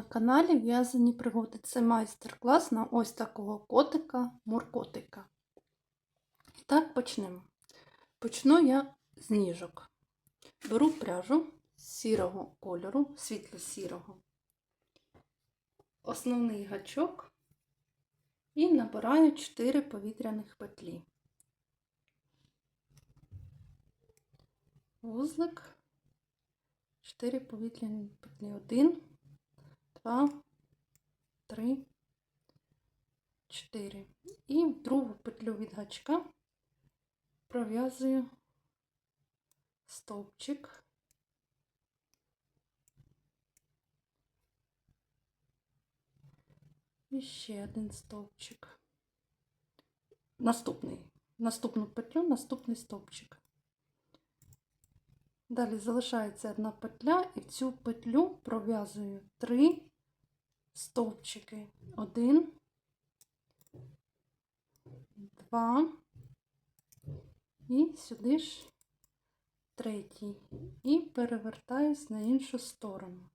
на каналі В'язані пригоди. Це майстер-клас на ось такого котика муркотика. Так почнемо. Почну я з ніжок. Беру пряжу сірого кольору, світло-сірого, основний гачок і набираю 4 повітряних петлі. Вузлик. 4 повітряні петлі. 1, 2, 3, 4. І в другу петлю від гачка пров'язую стовпчик. І ще один стовпчик. Наступний. Наступну петлю, наступний стовпчик. Далі залишається одна петля, і в цю петлю пров'язую три стовпчики. Один, два, і сюди ж третій. І перевертаюсь на іншу сторону.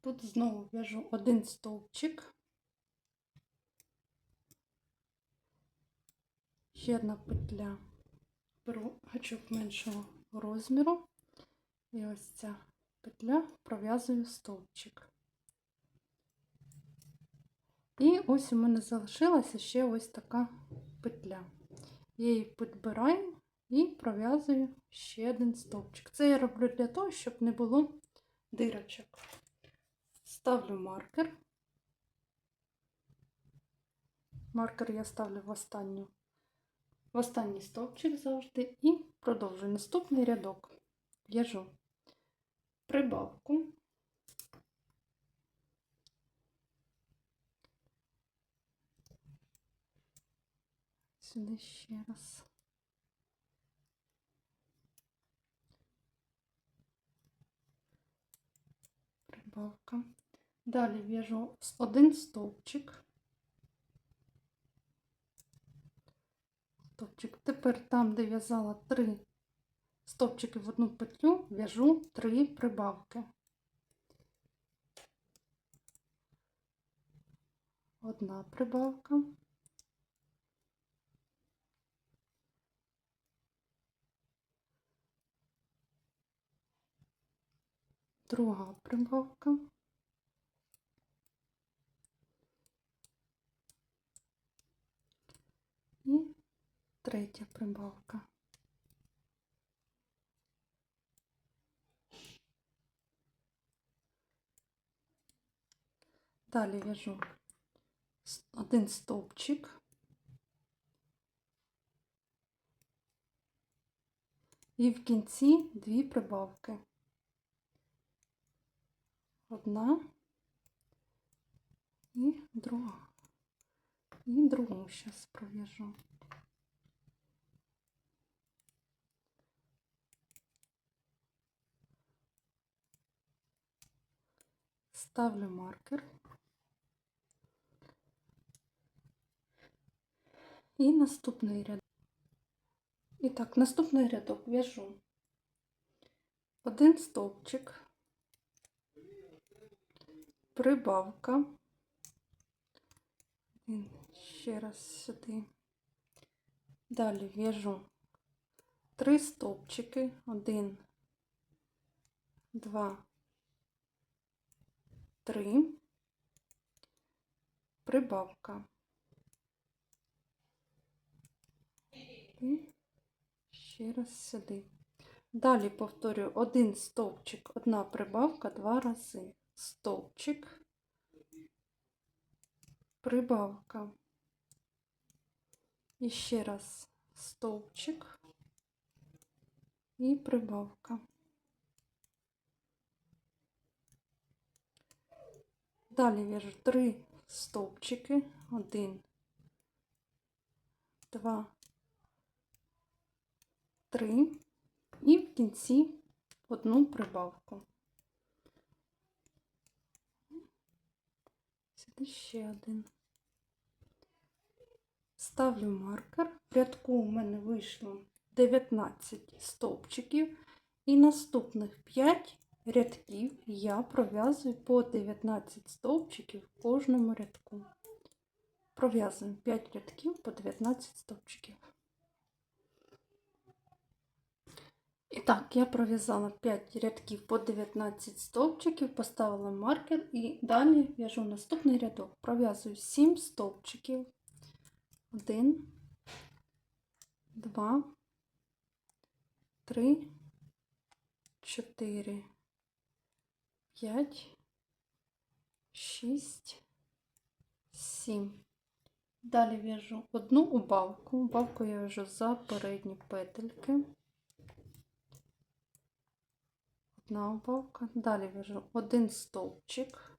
Тут знову в'яжу один стовпчик. Ще одна петля. Беру гачок меншого розміру. І ось ця петля пров'язую стовпчик. І ось у мене залишилася ще ось така петля. Я її підбираю і пров'язую ще один стовпчик. Це я роблю для того, щоб не було дирочок. Ставлю маркер. Маркер я ставлю в останню, в останній стовпчик завжди і продовжую наступний рядок. В'яжу прибавку. Сюди ще раз. Прибавка. Далі в'яжу один стовпчик. Стовпчик. Тепер там, де в'язала три стовпчики в одну петлю, в'яжу три прибавки. Одна прибавка. Друга прибавка. І третя прибавка. Далі в'яжу один стовпчик і в кінці дві прибавки. Одна і друга. І другу зараз пров'яжу. Ставлю маркер. І наступний ряд. І так, наступний рядок в'яжу один стовпчик, Прибавка, ще раз сюди. Далі в'яжу три стовпчики, один, два, три, прибавка. І ще раз сюди. Далі повторюю один стовпчик, одна прибавка, два рази. Стовпчик, прибавка. Ще раз стовпчик і прибавка. Далі в'яжу три стовпчики, один, два, три і в кінці одну прибавку. Сюди ще один. Ставлю маркер. В рядку у мене вийшло 19 стовпчиків, і наступних 5 рядків я пров'язую по 19 стовпчиків в кожному рядку. Пров'язуємо 5 рядків по 19 стовпчиків. І так, я пров'язала 5 рядків по 19 стовпчиків, поставила маркер і далі в'яжу наступний рядок. Пров'язую 7 стовпчиків. 1, 2, 3, 4, 5, 6, 7. Далі в'яжу одну убавку. Убавку я в'яжу за передні петельки. Одна убавка. Далі в'яжу один стовпчик.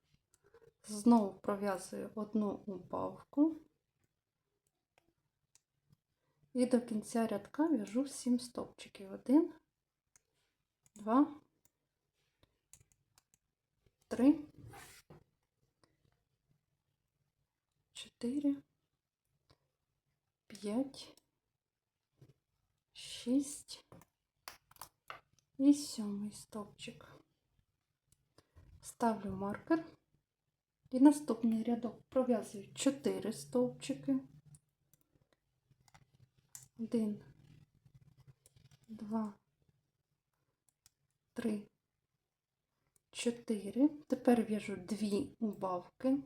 Знову пров'язую одну убавку. І до кінця рядка в'яжу 7 стовпчиків. Один, два, три, чотири, п'ять, шість і сьомий стовпчик. Ставлю маркер і наступний рядок пров'язую 4 стовпчики. Один, два, три, чотири. Тепер в'яжу дві убавки.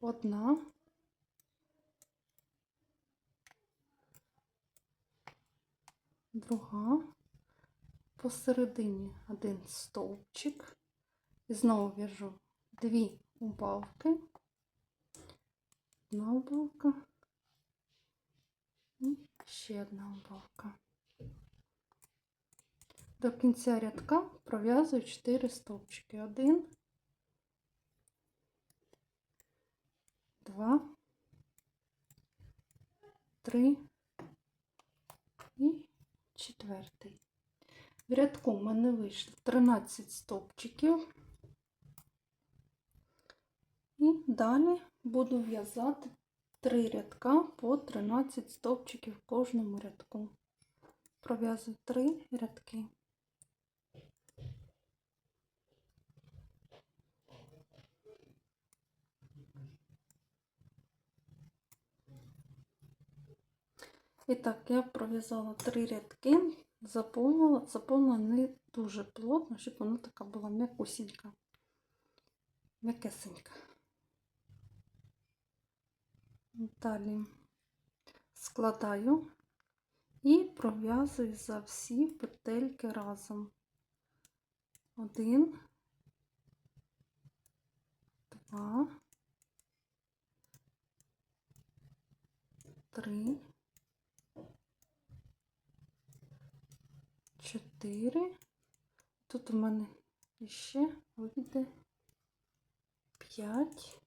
Одна. Друга. Посередині один стовпчик. І знову в'яжу дві убавки. Одна убавка. І ще одна убавка. До кінця рядка пров'язую 4 стовпчики. 1, 2, 3 і четвертий. В рядку в мене вийшло 13 стовпчиків. І далі буду в'язати 3 рядка по 13 стовпчиків в кожному рядку. Пров'язую 3 рядки. І так, я пров'язала 3 рядки, заповнила, заповнила не дуже плотно, щоб вона така була м'якусінька, м'якесенька. Далі складаю і пров'язую за всі петельки разом. Один, два, три, чотири. Тут у мене ще вийде п'ять.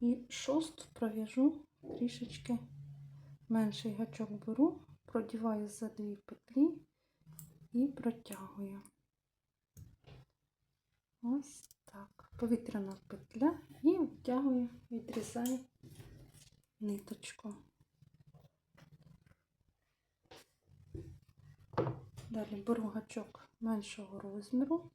І шосту пров'яжу трішечки менший гачок беру, продіваю за дві петлі і протягую. Ось так. Повітряна петля і втягую, відрізаю ниточку. Далі беру гачок меншого розміру.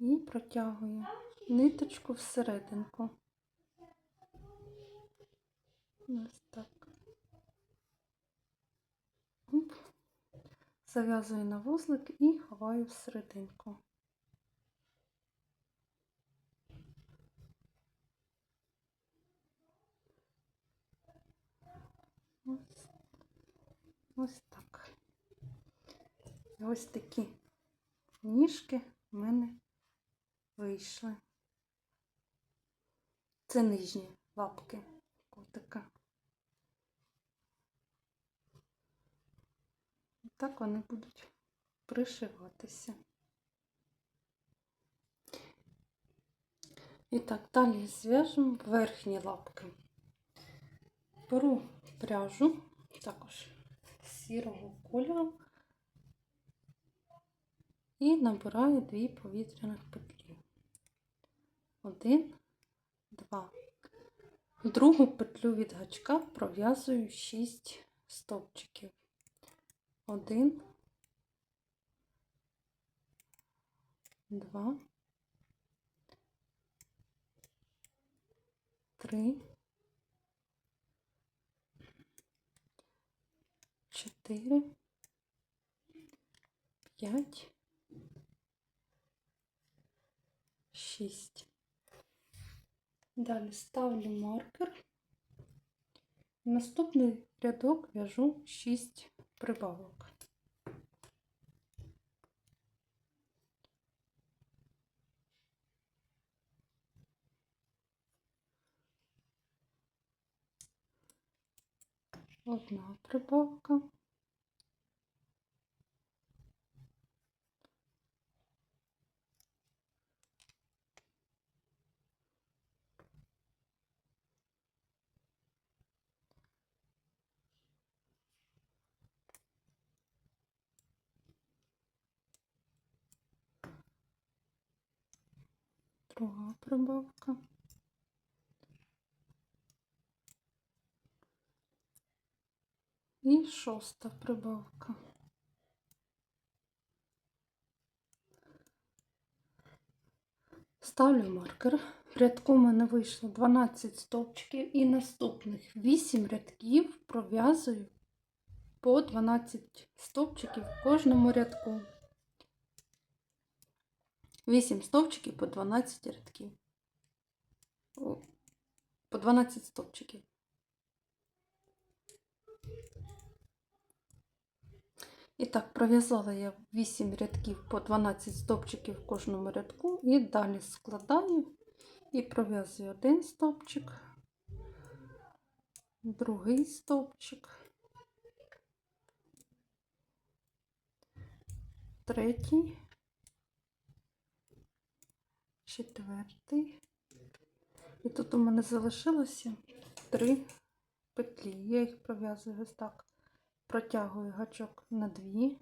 і протягую ниточку всерединку. Ось так. Зав'язую на вузлик і ховаю всерединку. Ось, ось так. Ось такі ніжки в мене вийшли. Це нижні лапки котика. Так вони будуть пришиватися. І так, далі зв'яжемо верхні лапки. Беру пряжу, також сірого кольору, і набираю дві повітряних петлі. Один, два. В другу петлю від гачка пров'язую 6 стовпчиків. Один, два, три, чотири, п'ять, шість. Далі ставлю маркер. Наступний рядок в'яжу 6 прибавок. Одна прибавка. Друга прибавка. І шоста прибавка. Ставлю маркер. В рядку в мене вийшло 12 стовпчиків і наступних 8 рядків пров'язую по 12 стовпчиків в кожному рядку. 8 стовпчиків по 12 рядків. По 12 стовпчиків. І так, пров'язала я 8 рядків по 12 стовпчиків в кожному рядку і далі складаю і пров'язую один стовпчик, другий стовпчик, третій, четвертий. І тут у мене залишилося три петлі. Я їх пров'язую ось так. Протягую гачок на дві,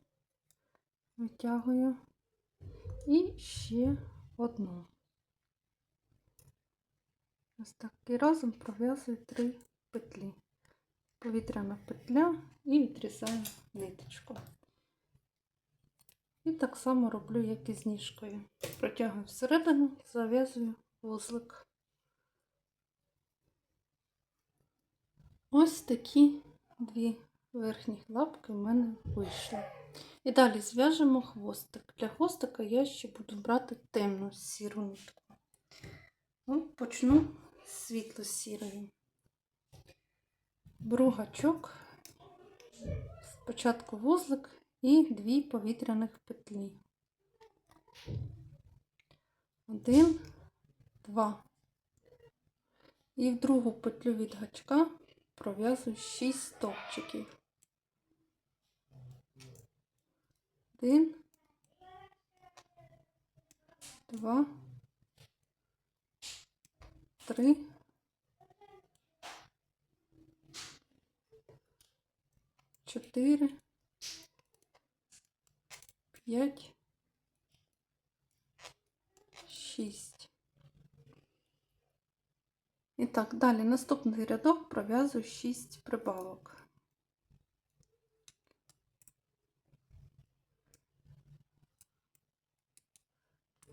витягую і ще одну. Ось так. І разом пров'язую три петлі. Повітряна петля і відрізаю ниточку. І так само роблю, як і з ніжкою. Протягую всередину, зав'язую вузлик. Ось такі дві верхніх лапки в мене вийшли. І далі зв'яжемо хвостик. Для хвостика я ще буду брати темну сіру нитку. Ну, почну з світло-сірої. Беру гачок, спочатку вузлик і дві повітряних петлі. Один, два. І в другу петлю від гачка пров'язую 6 стовпчиків. Один, два, три, чотири, п'ять, шість. І так, далі наступний рядок пров'язую 6 прибавок.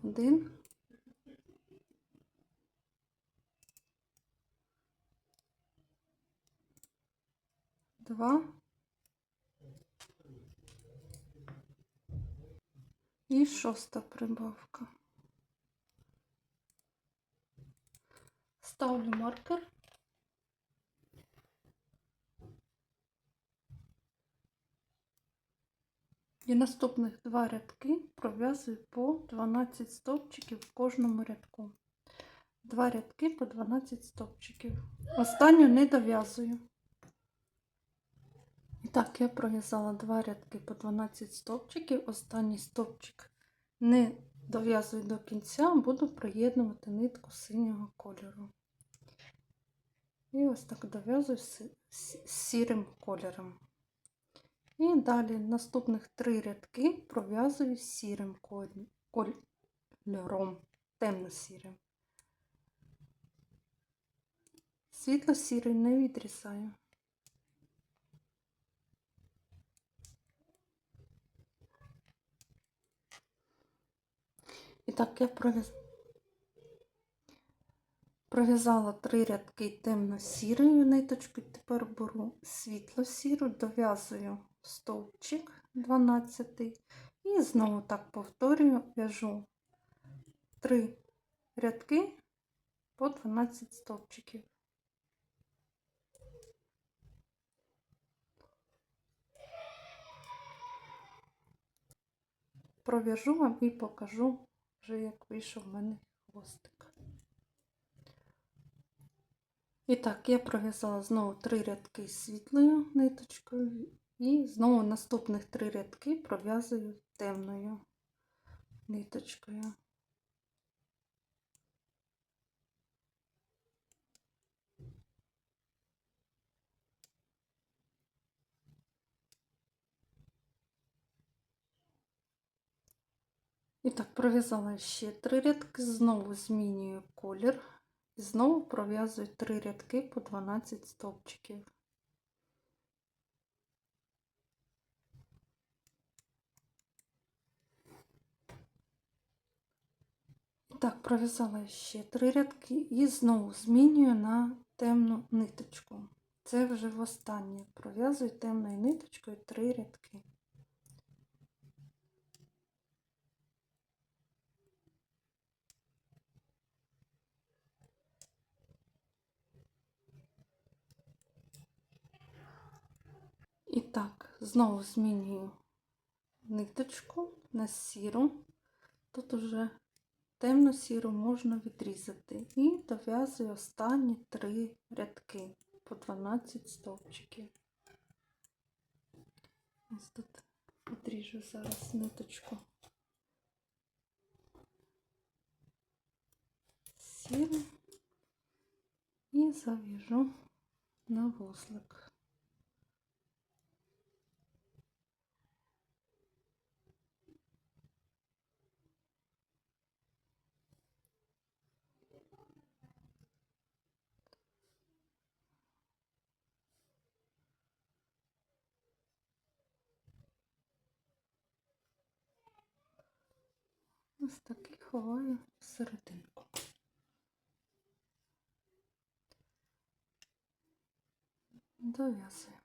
Один. Два. І шоста прибавка. Ставлю маркер. І наступних два рядки пров'язую по 12 стовпчиків в кожному рядку. Два рядки по 12 стовпчиків. Останню не дов'язую. Так, я пров'язала два рядки по 12 стовпчиків. Останній стовпчик не дов'язую до кінця, буду приєднувати нитку синього кольору. І ось так дов'язую з сірим кольором. І далі наступних три рядки пров'язую сірим кольором, темно-сірим. Світло-сірий не відрізаю. Так я пров'яз... пров'язала три рядки темно-сірою ниточкою, тепер беру світло-сіру, дов'язую стовпчик 12 і знову так повторюю, в'яжу три рядки по 12 стовпчиків. Пров'яжу вам і покажу вже, як вийшов в мене хвостик. І так, я пров'язала знову три рядки світлою ниточкою, і знову наступних три рядки пров'язую темною ниточкою. І так, пров'язала ще три рядки, знову змінюю колір і знову пров'язую три рядки по 12 стовпчиків. Так, пров'язала ще три рядки і знову змінюю на темну ниточку. Це вже востаннє. Пров'язую темною ниточкою три рядки. І так, знову змінюю ниточку на сіру. Тут уже темно-сіру можна відрізати. І дов'язую останні три рядки по 12 стовпчиків. Ось тут відріжу зараз ниточку. Сіру і зав'яжу на вузлик. Ось такий ховаю всерединку. Дов'язую.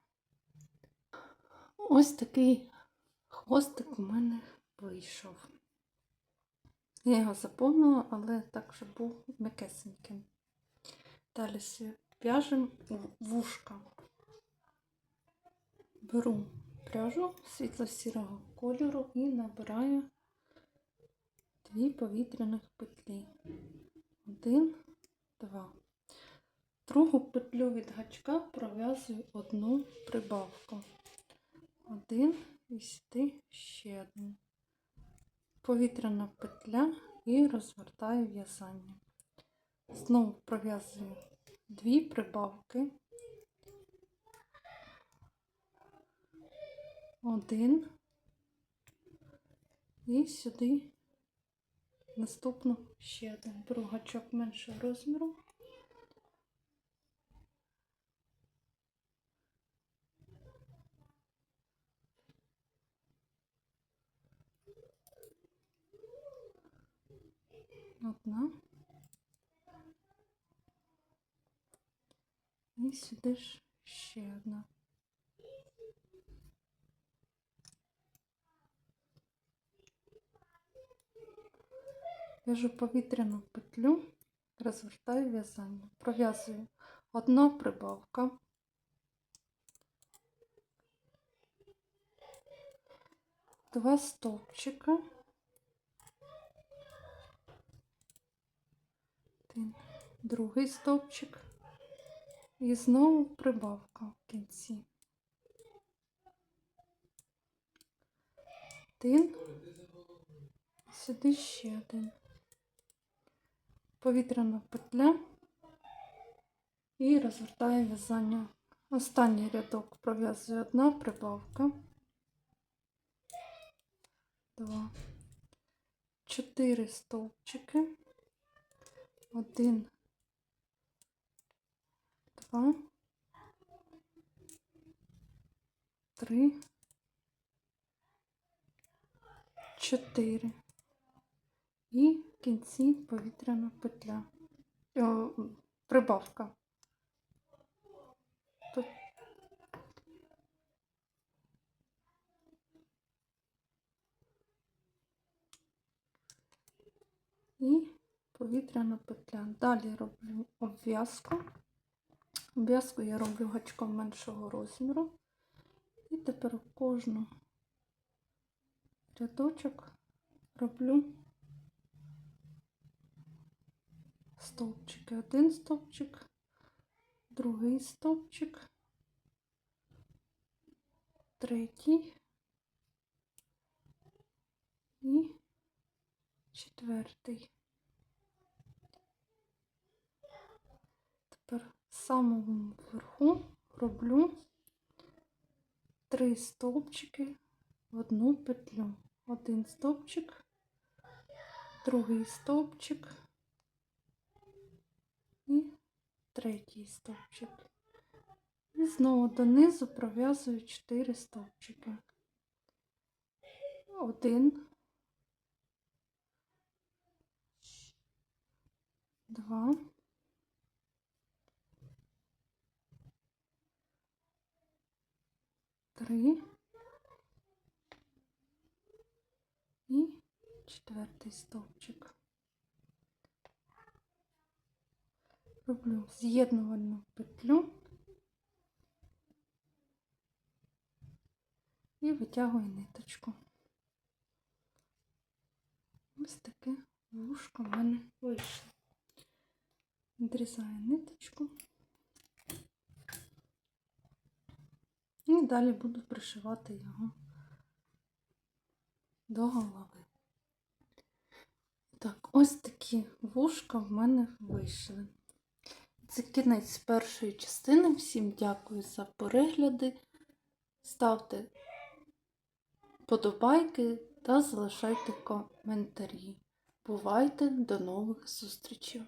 Ось такий хвостик у мене вийшов. Я його заповнила, але так, щоб був м'якесеньким. Далі в'яжемо вушка. Беру пряжу світло-сірого кольору і набираю дві повітряних петлі. Один, два. Другу петлю від гачка пров'язую одну прибавку. Один і сюди ще одну. Повітряна петля і розвертаю в'язання. Знову пров'язую дві прибавки. Один і сюди наступну ще один беру гачок меншого розміру. Одна. І сюди ж ще одна. В'яжу повітряну петлю, розвертаю в'язання, пров'язую. Одна прибавка, два стовпчика, другий стовпчик. І знову прибавка в кінці. Один, сюди ще один повітряна петля і розвертаю в'язання. Останній рядок пров'язую одна прибавка, два, чотири стовпчики, один, два, три, чотири. І кінці повітряна петля. О, прибавка. Тут і повітряна петля. Далі роблю обв'язку. Обв'язку я роблю гачком меншого розміру. І тепер кожну рядочок роблю стовпчики. Один стовпчик, другий стовпчик, третій і четвертий. Тепер в самому верху роблю три стовпчики в одну петлю. Один стовпчик, другий стовпчик і третій стовпчик. І знову донизу пров'язую 4 стовпчики. Один, два, три і четвертий стовпчик. Роблю з'єднувальну петлю і витягую ниточку. Ось таке вушко в мене вийшло. Відрізаю ниточку. І далі буду пришивати його до голови. Так, ось такі вушка в мене вийшли. Це кінець першої частини. Всім дякую за перегляди. Ставте подобайки та залишайте коментарі. Бувайте до нових зустрічей!